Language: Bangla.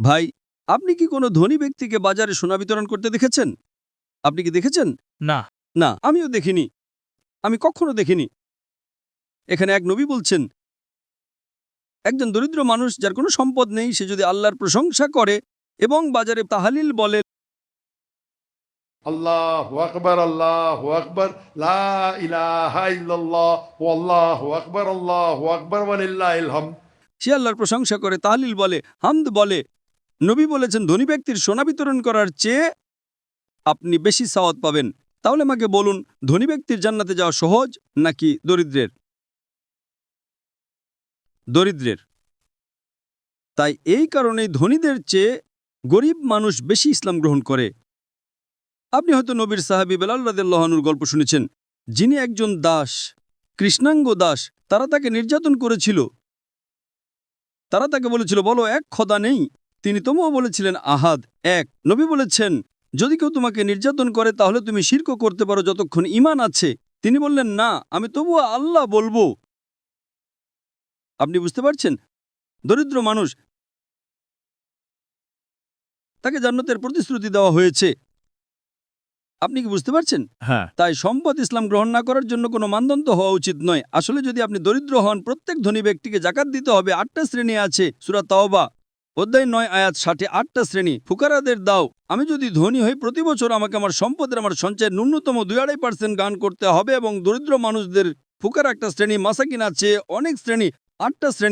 ভাই আপনি কি কোনো ধনী ব্যক্তিকে বাজারে সোনা বিতরণ করতে দেখেছেন? আপনি কি দেখেছেন? না। না আমিও দেখিনি। আমি কখনো দেখিনি। এখানে এক নবী বলছেন একজন দরিদ্র মানুষ যার কোনো সম্পদ নেই সে যদি আল্লাহর প্রশংসা করে এবং বাজারে তাহালিল বলে আল্লাহ আকবর আল্লাহ আকবর লা ইলাহা ইল্লাল্লাহ আকবর আল্লাহ আকবর সে আল্লাহর প্রশংসা করে তাহলিল বলে হামদ বলে নবী বলেছেন, ধনী ব্যক্তির সোনা বিতরণ করার চেয়ে আপনি বেশি সাওয়াত পাবেন। তাহলে আমাকে বলুন, ধনী ব্যক্তির জান্নাতে যাওয়া সহজ নাকি দরিদ্রের? দরিদ্রের। তাই এই কারণেই ধনীদের চেয়ে গরিব মানুষ বেশি ইসলাম গ্রহণ করে। আপনি হয়তো নবীর সাহাবি বেলাল রাদেল্লাহনুর গল্প শুনেছেন, যিনি একজন দাস, কৃষ্ণাঙ্গ দাস, তারা তাকে নির্যাতন করেছিল। তারা তাকে বলেছিল, বলো, এক খোদা নেই তিনি তবুও বলেছিলেন আহাদ এক। নবী বলেছেন যদি কেউ তোমাকে নির্যাতন করে তাহলে তুমি শির্ক করতে পারো যতক্ষণ ইমান আছে। তিনি বললেন না আমি তবুও আল্লাহ বলব। আপনি বুঝতে পারছেন? দরিদ্র মানুষ তাকে জান্নাতের প্রতিশ্রুতি দেওয়া হয়েছে। আপনি কি বুঝতে পারছেন? হ্যাঁ। তাই সম্পদ ইসলাম গ্রহণ না করার জন্য কোনো মানদণ্ড হওয়া উচিত নয়। আসলে যদি আপনি দরিদ্র হন প্রত্যেক ধনী ব্যক্তিকে জাকাত দিতে হবে। আটটা শ্রেণি আছে সুরা তাওবা। অধ্যায় নয়, আয়াত ষাটে আটটা শ্রেণি। ফুকারাদের দাও। আমি যদি ধনী হই, প্রতি বছর আমাকে আমার সম্পদের আমার সঞ্চয়ের ন্যূনতম দুই আড়াই পার্সেন্ট গান করতে হবে এবং দরিদ্র মানুষদের, ফুকার একটা শ্রেণি, মাসাকিন চেয়ে অনেক শ্রেণি, আটটা শ্রেণি